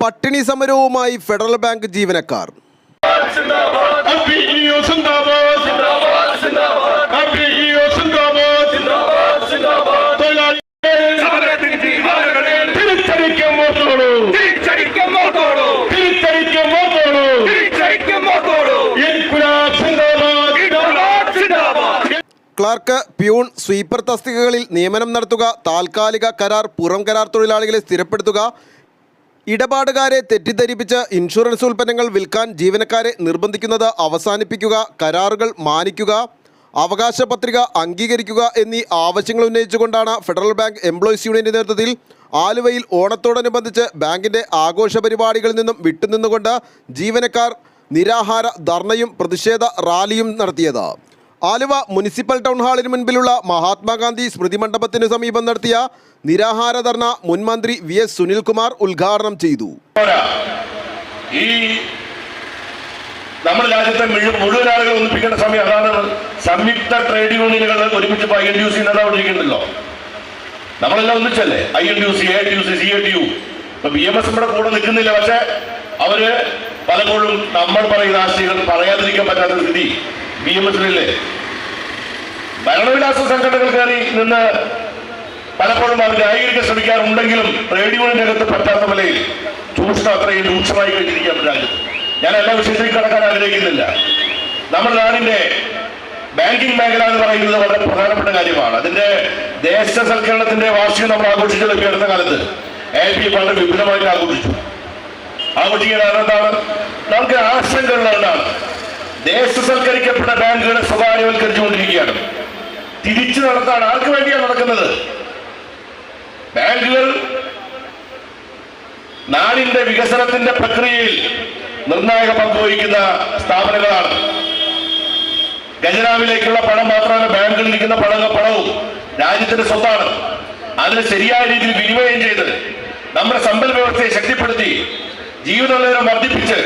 പട്ടിണി സമരവുമായി federal bank ജീവനക്കാർ. ക്ലാർക്ക് പ്യൂൺ സ്വീപ്പർ തസ്തികകളിൽ നിയമനം നടത്തുക താൽക്കാലിക കരാർ പുറം കരാർ തൊഴിലാളികളെ സ്ഥിരപ്പെടുത്തുക ഇടപാടുകാരെ തെറ്റിദ്ധരിപ്പിച്ച് ഇൻഷുറൻസ് ഉൽപ്പന്നങ്ങൾ വിൽക്കാൻ ജീവനക്കാരെ നിർബന്ധിക്കുന്നത് അവസാനിപ്പിക്കുക കരാറുകൾ മാനിക്കുക അവകാശ പത്രിക അംഗീകരിക്കുക എന്നീ ആവശ്യങ്ങൾ ഉന്നയിച്ചുകൊണ്ടാണ് ഫെഡറൽ ബാങ്ക് എംപ്ലോയീസ് യൂണിയന്റെ നേതൃത്വത്തിൽ ആലുവയിൽ ഓണത്തോടനുബന്ധിച്ച് ബാങ്കിന്റെ ആഘോഷ പരിപാടികളിൽ നിന്നും വിട്ടുനിന്നുകൊണ്ട് ജീവനക്കാർ നിരാഹാര ധർണയും പ്രതിഷേധ റാലിയും നടത്തിയത്. ആലുവ മുനിസിപ്പൽ ടൗൺ ഹാളിന് മുൻപിലുള്ള മഹാത്മാഗാന്ധി സ്മൃതി മണ്ഡപത്തിന് സമീപം നടത്തിയ നിരാഹാര ധർണ മുൻ മന്ത്രി വി എസ് സുനിൽകുമാർ ഉദ്ഘാടനം ചെയ്തു. ഈ നമ്മുടെ രാജ്യത്തെ മുഴുവൻ ആളുകൾ ഒന്നിപ്പിക്കേണ്ട സമയം അതാണ്. സംയുക്ത ട്രേഡ് യൂണിയനുകൾ ഒരുമിച്ച് I N D U C നടപടിക്കുന്നുണ്ടല്ലോ നമ്മളെല്ലാം ഒന്നിച്ചല്ലേ? I N D U C A D U C C A D U. ഇപ്പൊ ബി എം എസ് നമ്മുടെ കൂടെ നിൽക്കുന്നില്ല. പക്ഷെ അവർ പലപ്പോഴും നമ്മൾ പറയുന്ന ആശയങ്ങൾ പറയാതിരിക്കാൻ പറ്റാത്ത സ്ഥിതി. B M എസിലല്ലേ? ഭരണവിലാസ സംഘടനകൾ കയറി നിന്ന് പലപ്പോഴും അവർ ന്യായീകരിക്കാൻ ശ്രമിക്കാറുണ്ടെങ്കിലും റേഡിയോയുടെ അകത്ത് പറ്റാത്ത നിലയിൽ ചൂഷണം അത്രയും രൂക്ഷമായി കഴിഞ്ഞിരിക്കാൻ രാജ്യത്ത് ഞാൻ എല്ലാ വിഷയത്തിലും കടക്കാൻ ആഗ്രഹിക്കുന്നില്ല. നമ്മുടെ നാടിന്റെ ബാങ്കിങ് മേഖല എന്ന് പറയുന്നത് വളരെ പ്രധാനപ്പെട്ട കാര്യമാണ്. അതിന്റെ ദേശസൽക്കരണത്തിന്റെ വാർഷികം നമ്മൾ ആഘോഷിച്ചത് ഈ കാലത്ത്. എ പി വളരെ വിപുലമായിട്ട് ആഘോഷിച്ചു. ആഘോഷിക്കാൻ എന്താണ്? നമുക്ക് ആശങ്കകളുള്ളതാണ് ദേശസൽക്കരിക്കപ്പെട്ട ബാങ്കുകളെ സ്വകാര്യവൽക്കരിച്ചുകൊണ്ടിരിക്കുകയാണ്. തിരിച്ചു നടത്താൻ ആർക്ക് വേണ്ടിയാണ് നടക്കുന്നത്? ബാങ്കുകൾ നാടിന്റെ വികസനത്തിന്റെ പ്രക്രിയയിൽ നിർണായക പങ്ക് വഹിക്കുന്ന സ്ഥാപനങ്ങളാണ്. ഖജനാവിലേക്കുള്ള പണം മാത്രമല്ല ബാങ്കുകളിൽ ഇരിക്കുന്ന പണം പണവും രാജ്യത്തിന്റെ സ്വത്താണ്. അതിന് ശരിയായ രീതിയിൽ വിനിമയം ചെയ്ത് നമ്മുടെ സമ്പൽ വ്യവസ്ഥയെ ശക്തിപ്പെടുത്തി ജീവിത നിലവാരം വർദ്ധിപ്പിച്ച്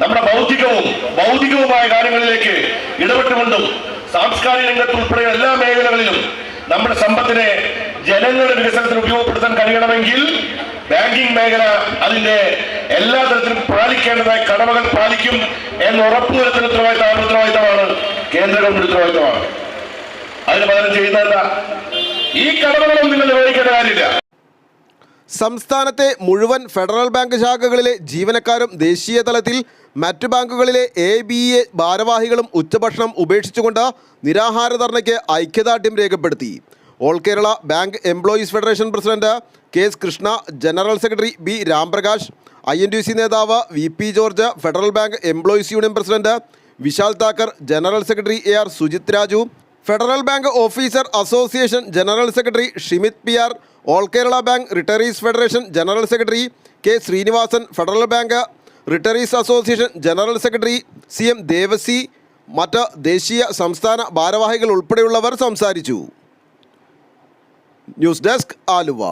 നമ്മുടെ ഭൗതികവും ഭൗതികവുമായ കാര്യങ്ങളിലേക്ക് ഇടപെട്ടുകൊണ്ടും സാംസ്കാരിക രംഗത്ത് ഉൾപ്പെടെ എല്ലാ മേഖലകളിലും നമ്മുടെ സമ്പത്തിനെ ജനങ്ങളുടെ വികസനത്തിന് ഉപയോഗപ്പെടുത്താൻ കഴിയണമെങ്കിൽ ബാങ്കിംഗ് മേഖല അതിന്റെ എല്ലാ തരത്തിലും പാലിക്കേണ്ടതായ കടമകൾ പാലിക്കും എന്ന് ഉറപ്പുവരുത്തുന്ന ഉത്തരവാദിത്തം ഉത്തരവാദിത്തമാണ് കേന്ദ്ര ഗവൺമെന്റ് ഉത്തരവാദിത്തമാണ്. അതിന് പകരം ചെയ്യുന്നതല്ല ഈ കടമകളൊന്നും നിങ്ങൾ നിർവഹിക്കേണ്ട കാര്യമില്ല. സംസ്ഥാനത്തെ മുഴുവൻ ഫെഡറൽ ബാങ്ക് ശാഖകളിലെ ജീവനക്കാരും ദേശീയ തലത്തിൽ മറ്റു ബാങ്കുകളിലെ എ ബി എ ഭാരവാഹികളും ഉച്ചഭക്ഷണം ഉപേക്ഷിച്ചുകൊണ്ട് നിരാഹാര ധർണയ്ക്ക് ഐക്യദാർഢ്യം രേഖപ്പെടുത്തി. All Kerala bank employees federation president K S Krishna general secretary B Ramprakash I N T C നേതാവ് V P George federal bank employees union president Vishal Thakkar general secretary A R Sujith Raju federal bank officer association general secretary Shimith P R all Kerala bank retirees federation general secretary K Srinivasan federal bank retirees association general secretary C M Devasi മറ്റ് ദേശീയ സംസ്ഥാന ഭാരവാഹികൾ ഉൾപ്പെടെയുള്ളവർ സംസാരിച്ചു. News desk Aluva